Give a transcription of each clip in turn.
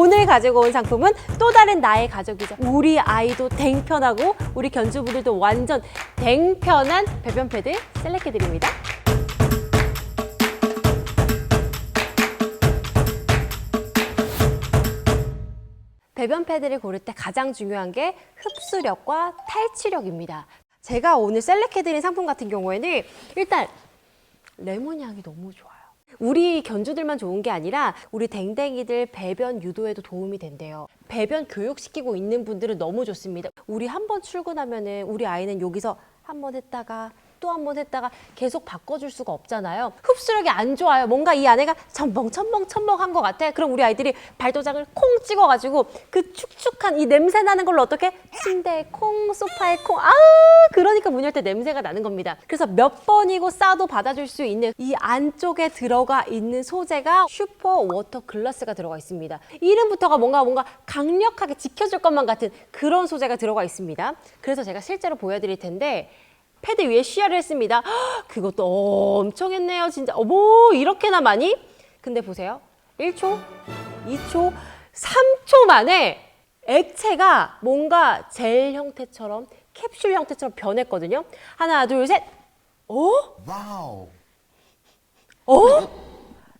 오늘 가지고 온 상품은 또 다른 나의 가족이죠. 우리 아이도 댕편하고 우리 견주분들도 완전 댕편한 배변 패드 셀렉해 드립니다. 배변 패드를 고를 때 가장 중요한 게 흡수력과 탈취력입니다. 제가 오늘 셀렉해드린 상품 같은 경우에는 일단 레몬 향이 너무 좋아요. 우리 견주들만 좋은 게 아니라 우리 댕댕이들 배변 유도에도 도움이 된대요. 배변 교육시키고 있는 분들은 너무 좋습니다. 우리 한 번 출근하면은 우리 아이는 여기서 한 번 했다가 또 한 번 했다가 계속 바꿔줄 수가 없잖아요. 흡수력이 안 좋아요. 뭔가 이 안에가 첨벙 첨벙 첨벙한 것 같아. 그럼 우리 아이들이 발도장을 콩 찍어가지고 그 축축한 이 냄새 나는 걸로 어떻게 침대에 콩, 소파에 콩, 아 그러니까 문 열 때 냄새가 나는 겁니다. 그래서 몇 번이고 싸도 받아줄 수 있는 이 안쪽에 들어가 있는 소재가 슈퍼 워터 글라스가 들어가 있습니다. 이름부터가 뭔가 뭔가 강력하게 지켜줄 것만 같은 그런 소재가 들어가 있습니다. 그래서 제가 실제로 보여드릴 텐데 패드 위에 쉬야를 했습니다. 헉, 그것도 엄청 했네요. 진짜 어머 이렇게나 많이? 근데 보세요. 1초, 2초, 3초 만에 액체가 뭔가 젤 형태처럼 캡슐 형태처럼 변했거든요. 하나, 둘, 셋. 어? 와우. 어?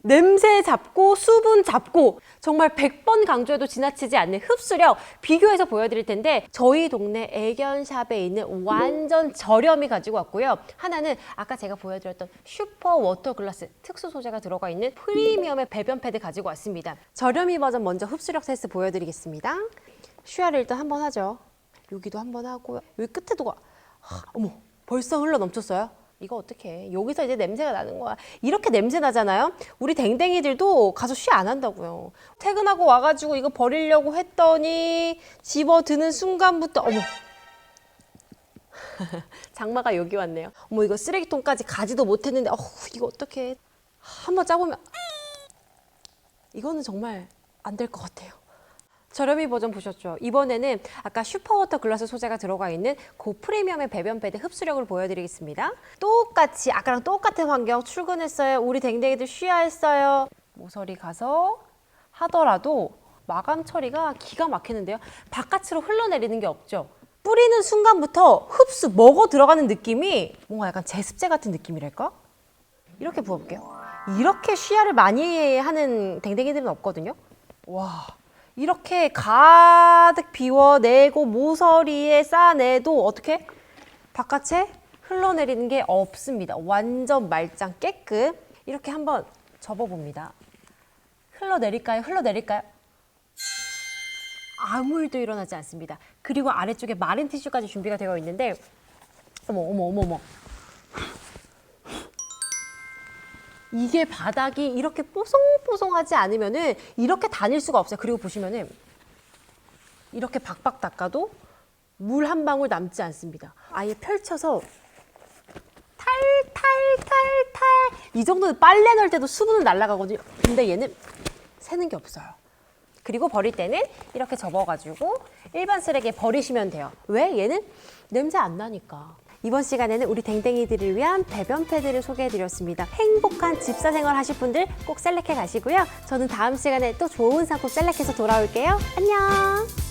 냄새 잡고 수분 잡고 정말 100번 강조해도 지나치지 않는 흡수력 비교해서 보여드릴 텐데 저희 동네 애견샵에 있는 완전 저렴이 가지고 왔고요. 하나는 아까 제가 보여드렸던 슈퍼 워터 글라스 특수 소재가 들어가 있는 프리미엄의 배변 패드 가지고 왔습니다. 저렴이 버전 먼저 흡수력 테스트 보여드리겠습니다. 슈아를 일단 한번 하죠. 여기도 한번 하고요. 여기 끝에도 가- 하, 어머 벌써 흘러 넘쳤어요. 이거 어떻게? 여기서 이제 냄새가 나는 거야. 이렇게 냄새 나잖아요. 우리 댕댕이들도 가서 쉬 안 한다고요. 퇴근하고 와가지고 이거 버리려고 했더니 집어 드는 순간부터 어머. 장마가 여기 왔네요. 어머 이거 쓰레기통까지 가지도 못했는데 어 이거 어떻게? 한번 짜보면 이거는 정말 안 될 것 같아요. 저렴이 버전 보셨죠? 이번에는 아까 슈퍼워터 글라스 소재가 들어가 있는 고 프리미엄의 배변 패드 흡수력을 보여드리겠습니다. 똑같이 아까랑 똑같은 환경 출근했어요. 우리 댕댕이들 쉬야 했어요. 모서리 가서 하더라도 마감 처리가 기가 막히는데요. 바깥으로 흘러내리는 게 없죠. 뿌리는 순간부터 흡수 먹어 들어가는 느낌이 뭔가 약간 제습제 같은 느낌이랄까? 이렇게 부어볼게요. 이렇게 쉬야를 많이 하는 댕댕이들은 없거든요. 와, 이렇게 가득 비워내고 모서리에 싸내도 어떻게 바깥에 흘러내리는 게 없습니다. 완전 말짱 깨끗. 이렇게 한번 접어봅니다. 흘러내릴까요? 흘러내릴까요? 아무 일도 일어나지 않습니다. 그리고 아래쪽에 마른 티슈까지 준비가 되어 있는데 어머 어머 어머 어머 이게 바닥이 이렇게 뽀송뽀송하지 않으면은 이렇게 다닐 수가 없어요. 그리고 보시면은 이렇게 박박 닦아도 물 한 방울 남지 않습니다. 아예 펼쳐서 탈탈탈탈 이 정도는 빨래 넣을 때도 수분은 날아가거든요. 근데 얘는 새는 게 없어요. 그리고 버릴 때는 이렇게 접어가지고 일반 쓰레기에 버리시면 돼요. 왜? 얘는 냄새 안 나니까. 이번 시간에는 우리 댕댕이들을 위한 배변 패드를 소개해드렸습니다. 행복한 집사 생활 하실 분들 꼭 셀렉해 가시고요. 저는 다음 시간에 또 좋은 상품 셀렉해서 돌아올게요. 안녕!